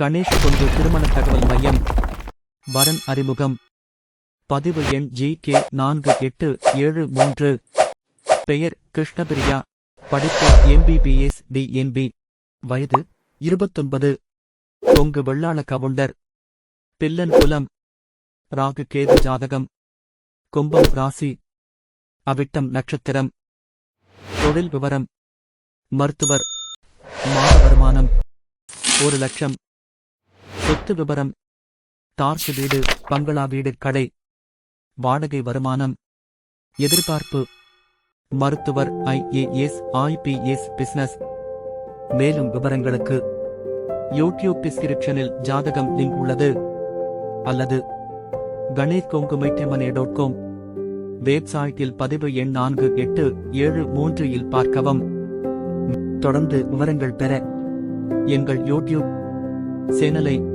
கணேஷ் கொண்டு திருமண தகவல் மையம். வரன் அறிமுகம். பதிவு எண் ஜி கே நான்கு எட்டு ஏழு மூன்று. பெயர் கிருஷ்ணபிரியா. படிப்பு எம்பிபிஎஸ் டிஎன்பி வயது இருபத்தொன்பது. கொங்கு வெள்ளாள கவுண்டர். பில்லன் குலம். ராகு கேது ஜாதகம். கும்பம் ராசி. அவிட்டம் நட்சத்திரம். தொழில் விவரம். மருத்துவர். மாத வருமானம். ஒரு லட்சம். சொத்து விவரம் டார்ச் வீடு பங்களா வீடு கடை. வாடகை வருமானம். எதிர்பார்ப்பு. மருத்துவர் ஐஏஎஸ் ஐபிஎஸ் பிசினஸ். மேலும் விவரங்களுக்கு யூடியூப் டிஸ்கிரிப்ஷனில் ஜாதகம் லிங்க் உள்ளது. அல்லது கணேஷ் கொங்குமைட்டமனே டாட் காம் வெப்சைட்டில் பதிவு எண் நான்கு எட்டு ஏழு மூன்று இல் பார்க்கவும். தொடர்ந்து விவரங்கள் பெற எங்கள் யூடியூப் சேனலை